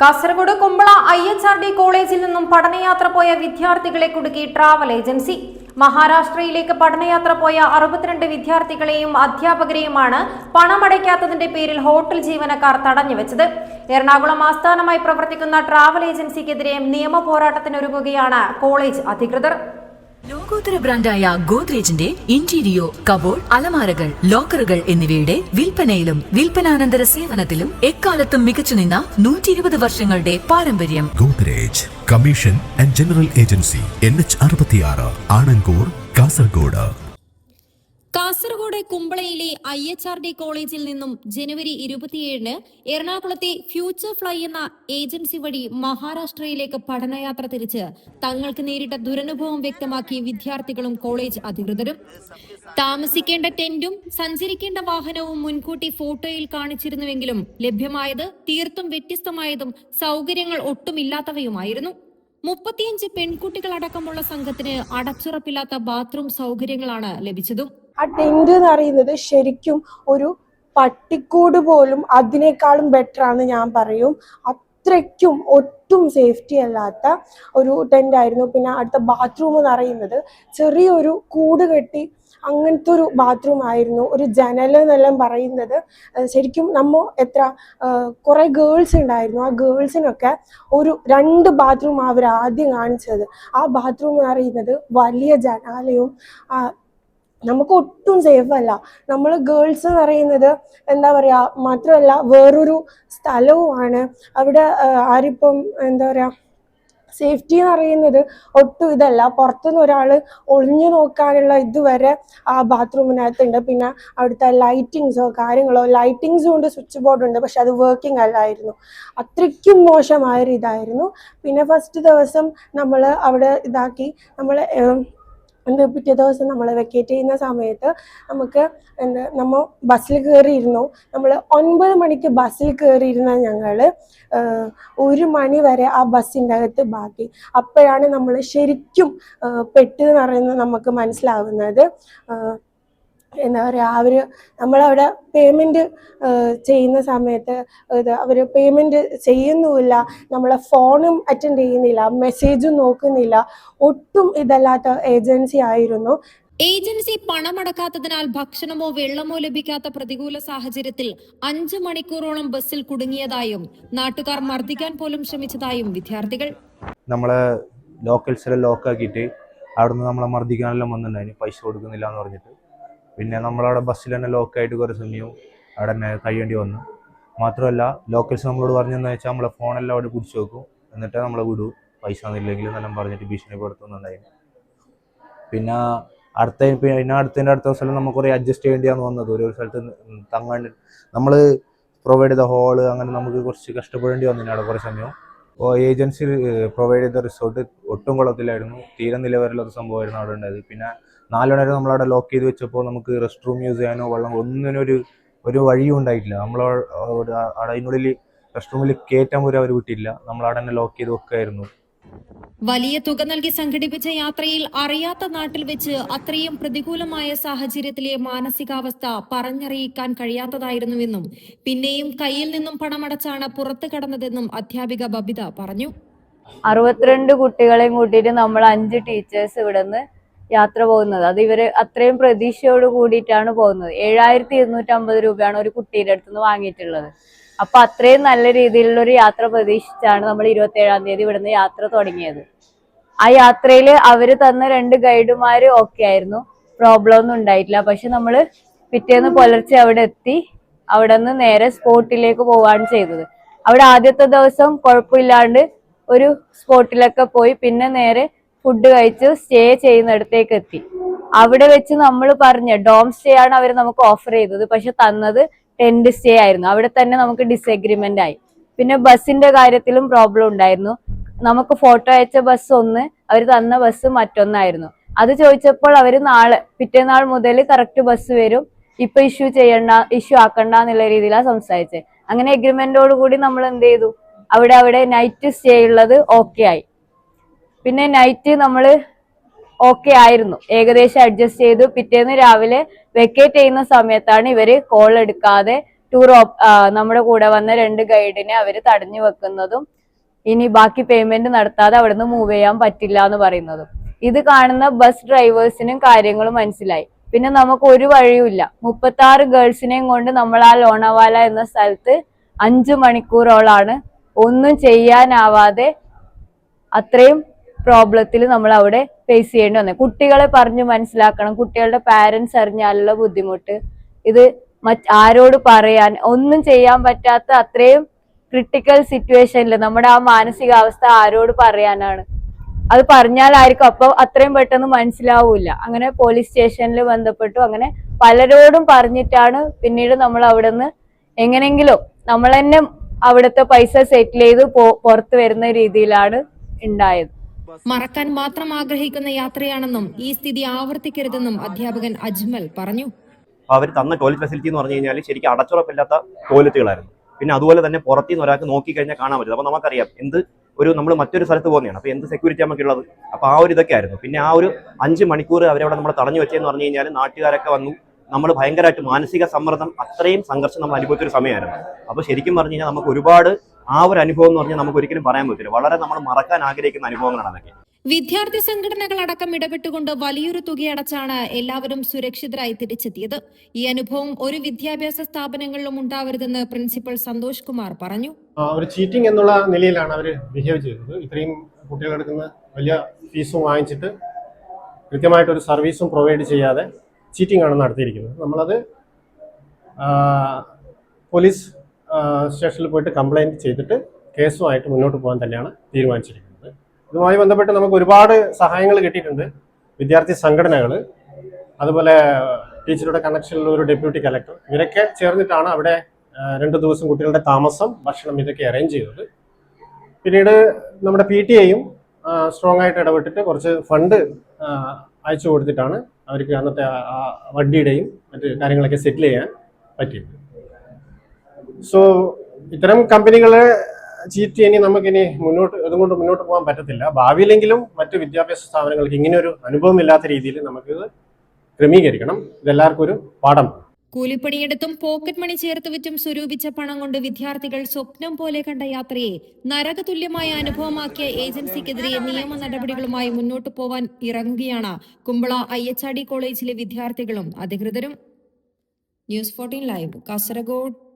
Kasaragod Kumbla I H R D കോളേജിൽ നിന്നും പഠനയാത്ര പോയ വിദ്യാർത്ഥികളെ കുടുക്കി ട്രാവൽ ഏജൻസി. മഹാരാഷ്ട്രയിലേക്ക് പഠനയാത്ര പോയ അറുപത്തിരണ്ട് വിദ്യാർത്ഥികളെയും അധ്യാപകരെയുമാണ് പണമടയ്ക്കാത്തതിന്റെ പേരിൽ ഹോട്ടൽ ജീവനക്കാർ തടഞ്ഞുവെച്ചത് എറണാകുളം ആസ്ഥാനമായി പ്രവർത്തിക്കുന്ന ട്രാവൽ ഏജൻസിക്കെതിരെ നിയമ പോരാട്ടത്തിനൊരുങ്ങുകയാണ് കോളേജ് അധികൃതർ. ലോകോത്തര ബ്രാൻഡായ ഗോദ്രേജിന്റെ ഇന്റീരിയോ കബോർഡ് അലമാരകൾ ലോക്കറുകൾ എന്നിവയുടെ വിൽപ്പനയിലും വിൽപ്പനാനന്തര സേവനത്തിലും എക്കാലത്തും മികച്ചു നിന്ന നൂറ്റി ഇരുപത് വർഷങ്ങളുടെ പാരമ്പര്യം. Godrej commission and general agency N H അറുപത്തിയാറ് ആണങ്കൂർ കാസർഗോഡ്. കാസർഗോഡ് കുമ്പളയിലെ ഐ എച്ച് ആർ ഡി കോളേജിൽ നിന്നും ജനുവരി ഇരുപത്തിയേഴിന് എറണാകുളത്തെ ഫ്യൂച്ചർ ഫ്ലൈ എന്ന ഏജൻസി വഴി മഹാരാഷ്ട്രയിലേക്ക് പഠനയാത്ര തിരിച്ച് തങ്ങൾക്ക് നേരിട്ട ദുരനുഭവം വ്യക്തമാക്കി വിദ്യാർത്ഥികളും കോളേജ് അധികൃതരും. താമസിക്കേണ്ട ടെന്റും സഞ്ചരിക്കേണ്ട വാഹനവും മുൻകൂട്ടി ഫോട്ടോയിൽ കാണിച്ചിരുന്നുവെങ്കിലും ലഭ്യമായത് തീർത്തും വ്യത്യസ്തമായതും സൗകര്യങ്ങൾ ഒട്ടുമില്ലാത്തവയുമായിരുന്നു. മുപ്പത്തിയഞ്ച് പെൺകുട്ടികളടക്കമുള്ള സംഘത്തിന് അടച്ചുറപ്പില്ലാത്ത ബാത്റൂം സൗകര്യങ്ങളാണ് ലഭിച്ചതും. ആ ടെന്റ് എന്ന് പറയുന്നത് ശരിക്കും ഒരു പട്ടിക്കൂട് പോലും അതിനേക്കാളും ബെറ്റർ ആണ് ഞാൻ പറയും. അത്രയ്ക്കും ഒട്ടും സേഫ്റ്റി അല്ലാത്ത ഒരു ടെന്റ് ആയിരുന്നു. പിന്നെ അടുത്ത ബാത്റൂം എന്ന് പറയുന്നത് ചെറിയൊരു കൂട് കെട്ടി അങ്ങനത്തെ ഒരു ബാത്റൂം ആയിരുന്നു. ഒരു ജനൽ എന്നെല്ലാം പറയുന്നത് ശരിക്കും നമ്മൾ എത്ര കുറെ ഗേൾസ് ഉണ്ടായിരുന്നു. ആ ഗേൾസിനൊക്കെ ഒരു രണ്ട് ബാത്റൂം അവർ ആദ്യം കാണിച്ചത്. ആ ബാത്റൂം എന്ന് പറയുന്നത് വലിയ ജനാലയും നമുക്ക് ഒട്ടും സേഫ് അല്ല. നമ്മൾ ഗേൾസ് എന്ന് പറയുന്നത് എന്താ പറയാ മാത്രമല്ല വേറൊരു സ്ഥലവുമാണ്. അവിടെ ആരിപ്പം എന്താ പറയാ സേഫ്റ്റി എന്ന് പറയുന്നത് ഒട്ടും ഇതല്ല. പുറത്തുനിന്ന് ഒരാൾ ഒളിഞ്ഞു നോക്കാനുള്ള ഇതുവരെ ആ ബാത്റൂമിനകത്തുണ്ട് പിന്നെ അവിടുത്തെ ലൈറ്റിങ്സോ കാര്യങ്ങളോ ലൈറ്റിങ്സും ഉണ്ട് സ്വിച്ച് ബോർഡ് ഉണ്ട്. പക്ഷെ അത് വർക്കിംഗ് അല്ലായിരുന്നു. അത്രയ്ക്കും മോശമായൊരു ഇതായിരുന്നു പിന്നെ ഫസ്റ്റ് ദിവസം നമ്മൾ അവിടെ ഇതാക്കി. നമ്മൾ എന്ത് പിറ്റേ ദിവസം നമ്മൾ വെക്കേറ്റ് ചെയ്യുന്ന സമയത്ത് നമുക്ക് എന്താ നമ്മൾ ബസ്സിൽ കയറിയിരുന്നു നമ്മൾ ഒൻപത് മണിക്ക് ബസ്സിൽ കയറിയിരുന്ന ഞങ്ങൾ ഒരു മണി വരെ ആ ബസ്സിന്റെ അകത്ത് ബാക്കി. അപ്പോഴാണ് നമ്മൾ ശരിക്കും പെട്ടെന്ന് പറയുന്നത് നമുക്ക് മനസ്സിലാവുന്നത്. എന്താ പറയുക അവർ നമ്മളവിടെ പേയ്മെന്റ് ചെയ്യുന്ന സമയത്ത് ഇത് അവർ പേയ്മെന്റ് ചെയ്യുന്നുമില്ല നമ്മളെ ഫോണും അറ്റൻഡ് ചെയ്യുന്നില്ല മെസ്സേജും നോക്കുന്നില്ല ഒട്ടും ഇതല്ലാത്ത ഏജൻസി ആയിരുന്നു. ഏജൻസി പണമടക്കാത്തതിനാൽ ഭക്ഷണമോ വെള്ളമോ ലഭിക്കാത്ത പ്രതികൂല സാഹചര്യത്തിൽ അഞ്ചു മണിക്കൂറോളം ബസ്സിൽ കുടുങ്ങിയതായും നാട്ടുകാർ മർദ്ദിക്കാൻ പോലും ശ്രമിച്ചതായും വിദ്യാർത്ഥികൾ. നമ്മളെ ലോക്കൽസിലെ ലോക്കാക്കിയിട്ട് അവിടുന്ന് നമ്മളെ മർദ്ദിക്കാനെല്ലാം വന്നിട്ടുണ്ടായിരുന്നു പൈസ കൊടുക്കുന്നില്ല എന്ന് പറഞ്ഞിട്ട്. പിന്നെ നമ്മളവിടെ ബസ്സിൽ തന്നെ ലോക്കായിട്ട് കുറേ സമയവും അവിടെ തന്നെ കഴിയേണ്ടി വന്നു. മാത്രമല്ല ലോക്കൽസ് നമ്മളോട് പറഞ്ഞതെന്ന് വെച്ചാൽ നമ്മളെ ഫോണെല്ലാം അവിടെ പിടിച്ചു വെക്കും. എന്നിട്ട് നമ്മളെ വിടൂ. പൈസ ഒന്നുമില്ലെങ്കിൽ എന്നെല്ലാം പറഞ്ഞിട്ട് ഭീഷണിപ്പെടുത്തുന്നുണ്ടായിരുന്നു. പിന്നെ അടുത്ത പിന്നെ അടുത്തതിന്റെ അടുത്ത സ്ഥലം നമുക്ക് കുറേ അഡ്ജസ്റ്റ് ചെയ്യേണ്ടിയാണ് വന്നത്. ഒരു സ്ഥലത്ത് തങ്ങാണ്ട് നമ്മൾ പ്രൊവൈഡ് ചെയ്ത ഹോൾ അങ്ങനെ നമുക്ക് കുറച്ച് കഷ്ടപ്പെടേണ്ടി വന്നു അവിടെ കുറേ സമയം. അപ്പോൾ ഏജൻസി പ്രൊവൈഡ് ചെയ്ത റിസോർട്ട് ഒട്ടും കുളത്തിലായിരുന്നു തീരെ നിലവരിലൊരു സംഭവമായിരുന്നു അവിടെ ഉണ്ടായത്. പിന്നെ നാല് മണി വരെ നമ്മളവിടെ ലോക്ക് ചെയ്ത് വെച്ചപ്പോൾ നമുക്ക് റെസ്റ്റ് റൂം യൂസ് ചെയ്യാനോ വെള്ളം ഒന്നിനൊരു ഒരു ഒരു വഴിയും ഉണ്ടായിട്ടില്ല. നമ്മൾ അതിനുള്ളിൽ റെസ്റ്റ് റൂമിൽ കയറ്റാൻ പോലും അവർ വിട്ടില്ല നമ്മൾ അവിടെ തന്നെ ലോക്ക് ചെയ്ത് വെക്കായിരുന്നു. വലിയ തുക നൽകി സംഘടിപ്പിച്ച യാത്രയിൽ അറിയാത്ത നാട്ടിൽ വെച്ച് അത്രയും പ്രതികൂലമായ സാഹചര്യത്തിലെ മാനസികാവസ്ഥ പറഞ്ഞറിയിക്കാൻ കഴിയാത്തതായിരുന്നുവെന്നും പിന്നെയും കയ്യിൽ നിന്നും പണമടച്ചാണ് പുറത്തു കടന്നതെന്നും അധ്യാപിക ബബിത പറഞ്ഞു. അറുപത്തിരണ്ട് കുട്ടികളെയും കൂട്ടിയിട്ട് നമ്മൾ അഞ്ച് ടീച്ചേഴ്സ് ഇവിടെ നിന്ന് യാത്ര പോകുന്നത്. അത് ഇവർ അത്രയും പ്രതീക്ഷയോട് കൂടിയിട്ടാണ് പോകുന്നത്. ഏഴായിരത്തി ഇരുന്നൂറ്റമ്പത് രൂപയാണ് ഒരു കുട്ടിയുടെ അടുത്ത് നിന്ന് വാങ്ങിയിട്ടുള്ളത്. അപ്പൊ അത്രയും നല്ല രീതിയിലുള്ള ഒരു യാത്ര പ്രതീക്ഷിച്ചാണ് നമ്മൾ ഇരുപത്തി ഏഴാം തീയതി ഇവിടുന്ന് യാത്ര തുടങ്ങിയത്. ആ യാത്രയിൽ അവർ തന്ന രണ്ട് ഗൈഡുമാര് ഓക്കെ ആയിരുന്നു. പ്രോബ്ലം ഒന്നും ഉണ്ടായിട്ടില്ല. പക്ഷെ നമ്മൾ പിറ്റേന്ന് പുലർച്ചെ അവിടെ എത്തി അവിടെ നിന്ന് നേരെ സ്പോട്ടിലേക്ക് പോവാണ് ചെയ്തത്. അവിടെ ആദ്യത്തെ ദിവസം കുഴപ്പമില്ലാണ്ട് ഒരു സ്പോട്ടിലൊക്കെ പോയി പിന്നെ നേരെ ഫുഡ് കഴിച്ച് സ്റ്റേ ചെയ്യുന്നിടത്തേക്ക് എത്തി. അവിടെ വെച്ച് നമ്മൾ പറഞ്ഞ ഡോം സ്റ്റേ ആണ് അവർ നമുക്ക് ഓഫർ ചെയ്തത്. പക്ഷെ തന്നത് ടെന്റ് സ്റ്റേ ആയിരുന്നു. അവിടെ തന്നെ നമുക്ക് ഡിസഗ്രിമെന്റ് ആയി. പിന്നെ ബസ്സിന്റെ കാര്യത്തിലും പ്രോബ്ലം ഉണ്ടായിരുന്നു. നമുക്ക് ഫോട്ടോ അയച്ച ബസ് ഒന്ന് അവർ തന്ന ബസ് മറ്റൊന്നായിരുന്നു. അത് ചോദിച്ചപ്പോൾ അവർ നാളെ പിറ്റേനാൾ മുതൽ കറക്റ്റ് ബസ് വരും. ഇപ്പൊ ഇഷ്യൂ ചെയ്യണ്ട ഇഷ്യൂ ആക്കണ്ട എന്നുള്ള രീതിയിലാണ് സംസാരിച്ചത്. അങ്ങനെ എഗ്രിമെന്റോട് കൂടി നമ്മൾ എന്ത് ചെയ്തു? അവിടെ അവിടെ നൈറ്റ് സ്റ്റേ ഉള്ളത് ഓക്കെ ആയി. പിന്നെ നൈറ്റ് നമ്മൾ ഓക്കെ ആയിരുന്നു. ഏകദേശം അഡ്ജസ്റ്റ് ചെയ്തു. പിറ്റേന്ന് രാവിലെ വെക്കേറ്റ് ചെയ്യുന്ന സമയത്താണ് ഇവർ കോൾ എടുക്കാതെ ടൂർ നമ്മുടെ കൂടെ വന്ന രണ്ട് ഗൈഡിനെ അവർ തടഞ്ഞു വെക്കുന്നതും ഇനി ബാക്കി പേയ്മെന്റ് നടത്താതെ അവിടുന്ന് മൂവ് ചെയ്യാൻ പറ്റില്ല എന്ന് പറയുന്നതും. ഇത് കാണുന്ന ബസ് ഡ്രൈവേഴ്സിനും കാര്യങ്ങളും മനസ്സിലായി. പിന്നെ നമുക്ക് ഒരു വഴിയുമില്ല മുപ്പത്തി ആറ് ഗേൾസിനെയും കൊണ്ട് നമ്മൾ ആ ലോണവാല എന്ന സ്ഥലത്ത് അഞ്ചു മണിക്കൂറോളാണ്. ഒന്നും ചെയ്യാനാവാതെ അത്രയും പ്രോബ്ലത്തിൽ നമ്മൾ അവിടെ ഫേസ് ചെയ്യേണ്ടി വന്നത് കുട്ടികളെ പറഞ്ഞു മനസ്സിലാക്കണം. കുട്ടികളുടെ പാരന്റ്സ് അറിഞ്ഞാലുള്ള ബുദ്ധിമുട്ട്. ഇത് ആരോട് പറയാൻ ഒന്നും ചെയ്യാൻ പറ്റാത്ത അത്രയും ക്രിട്ടിക്കൽ സിറ്റുവേഷനിൽ നമ്മുടെ ആ മാനസികാവസ്ഥ ആരോട് പറയാനാണ്. അത് പറഞ്ഞാലായിരിക്കും. അപ്പൊ അത്രയും പെട്ടെന്ന് മനസ്സിലാവൂല അങ്ങനെ പോലീസ് സ്റ്റേഷനിൽ ബന്ധപ്പെട്ടു. അങ്ങനെ പലരോടും പറഞ്ഞിട്ടാണ് പിന്നീട് നമ്മൾ അവിടെ നിന്ന് എങ്ങനെങ്കിലും നമ്മൾ തന്നെ അവിടുത്തെ പൈസ സെറ്റിൽ ചെയ്ത് പുറത്ത് വരുന്ന രീതിയിലാണ് ഉണ്ടായത്. മറക്കാൻ മാത്രം ആഗ്രഹിക്കുന്ന യാത്രയാണെന്നും ഈ സ്ഥിതി ആവർത്തിക്കരുതെന്നും അധ്യാപകൻ അജ്മൽ പറഞ്ഞു. അവർ തന്ന ടോയ്ലറ്റ് ഫെസിലിറ്റി എന്ന് പറഞ്ഞു കഴിഞ്ഞാൽ ശരിക്കും അടച്ചുറപ്പില്ലാത്ത ടോയ്ലറ്റുകളായിരുന്നു പിന്നെ അതുപോലെ തന്നെ പുറത്തു നിന്ന് ഒരാൾക്ക് നോക്കി കഴിഞ്ഞാൽ കാണാൻ പറ്റും അപ്പോൾ നമുക്കറിയാം എന്ത് ഒരു നമ്മൾ മറ്റൊരു സ്ഥലത്ത് പോകുന്നതാണ്. അപ്പോൾ എന്ത് സെക്യൂരിറ്റി നമുക്കുള്ളത്? അപ്പോൾ ആ ഒരു ഇതൊക്കെ ആയിരുന്നു. പിന്നെ ആ ഒരു അഞ്ച് മണിക്കൂർ അവരവിടെ നമ്മൾ തടഞ്ഞു വെച്ചതെന്ന് പറഞ്ഞു കഴിഞ്ഞാൽ നാട്ടുകാരൊക്കെ വന്നു. നമ്മൾ ഭയങ്കരമായിട്ട് മാനസിക സമ്മർദ്ദം അത്രയും സംഘർഷം നമ്മൾ അനുഭവിച്ചൊരു സമയമായിരുന്നു. അപ്പോൾ ശരിക്കും പറഞ്ഞു കഴിഞ്ഞാൽ നമുക്ക് ഒരുപാട് ആ ഒരു അനുഭവം എന്ന് പറഞ്ഞാൽ നമുക്ക് ഒരിക്കലും പറയാൻ പറ്റില്ല വളരെ നമ്മൾ മറക്കാൻ ആഗ്രഹിക്കുന്ന അനുഭവങ്ങളാണ് അതൊക്കെ. വിദ്യാർത്ഥി സംഘടനകൾ അടക്കം ഇടപെട്ടുകൊണ്ട് വലിയൊരു തുകയടച്ചാണ് എല്ലാവരും സുരക്ഷിതരായി തിരിച്ചെത്തിയത്. ഈ അനുഭവം ഒരു വിദ്യാഭ്യാസ സ്ഥാപനങ്ങളിലും ഉണ്ടാവരുതെന്ന് പ്രിൻസിപ്പൽ സന്തോഷ് കുമാർ പറഞ്ഞു. ഒരു ചീറ്റിംഗ് എന്നുള്ള നിലയിലാണ് അവർ ബിഹേവ് ചെയ്തത്. ഇത്രയും കുട്ടികൾ എടുക്കുന്ന വലിയ ഫീസും വാങ്ങിച്ചിട്ട് കൃത്യമായിട്ട് ഒരു സർവീസും പ്രൊവൈഡ് ചെയ്യാതെ ചീറ്റിംഗ് ആണ് നടത്തിയിരിക്കുന്നത്. നമ്മളത് പോലീസ് സ്റ്റേഷനിൽ പോയിട്ട് കംപ്ലൈന്റ് ചെയ്തിട്ട് കേസുമായിട്ട് മുന്നോട്ട് പോകാൻ തന്നെയാണ് തീരുമാനിച്ചിരിക്കുന്നത്. ഇതുമായി ബന്ധപ്പെട്ട് നമുക്ക് ഒരുപാട് സഹായങ്ങൾ കിട്ടിയിട്ടുണ്ട്. വിദ്യാർത്ഥി സംഘടനകൾ അതുപോലെ ടീച്ചറുടെ കണക്ഷനിലുള്ള ഒരു ഡെപ്യൂട്ടി കലക്ടർ ഇവരൊക്കെ ചേർന്നിട്ടാണ് അവിടെ രണ്ട് ദിവസം കുട്ടികളുടെ താമസം ഭക്ഷണം ഇതൊക്കെ അറേഞ്ച് ചെയ്തത്. പിന്നീട് നമ്മുടെ പി ടി എയും സ്ട്രോങ് ആയിട്ട് ഇടപെട്ടിട്ട് കുറച്ച് ഫണ്ട് അയച്ചു കൊടുത്തിട്ടാണ് അവർക്ക് അന്നത്തെ വണ്ടിയുടെയും മറ്റ് കാര്യങ്ങളൊക്കെ സെറ്റിൽ ചെയ്യാൻ പറ്റിയത്. സോ ഇത്തരം കമ്പനികളെ ചീറ്റ് ഇനി നമുക്കിനി മുന്നോട്ട് അതുകൊണ്ട് മുന്നോട്ട് പോകാൻ പറ്റത്തില്ല. ഭാവിയിലെങ്കിലും മറ്റ് വിദ്യാഭ്യാസ സ്ഥാപനങ്ങൾക്ക് ഇങ്ങനെ ഒരു അനുഭവമില്ലാത്ത രീതിയിൽ നമുക്ക് ക്രമീകരിക്കണം. ഇതെല്ലാവർക്കും ഒരു പാഠമാണ് കൂലിപ്പണിയെടുത്തും പോക്കറ്റ് മണി ചേർത്ത് വിറ്റും സ്വരൂപിച്ച പണം കൊണ്ട് വിദ്യാർത്ഥികൾ സ്വപ്നം പോലെ കണ്ട യാത്രയെ നരകതുല്യമായ അനുഭവമാക്കിയ ഏജൻസിക്കെതിരെ നിയമ നടപടികളുമായി മുന്നോട്ടു പോവാൻ ഇറങ്ങുകയാണ് Kumbla I H R D കോളേജിലെ വിദ്യാർത്ഥികളും. അധികൃതരും. News fourteen live Kasaragod.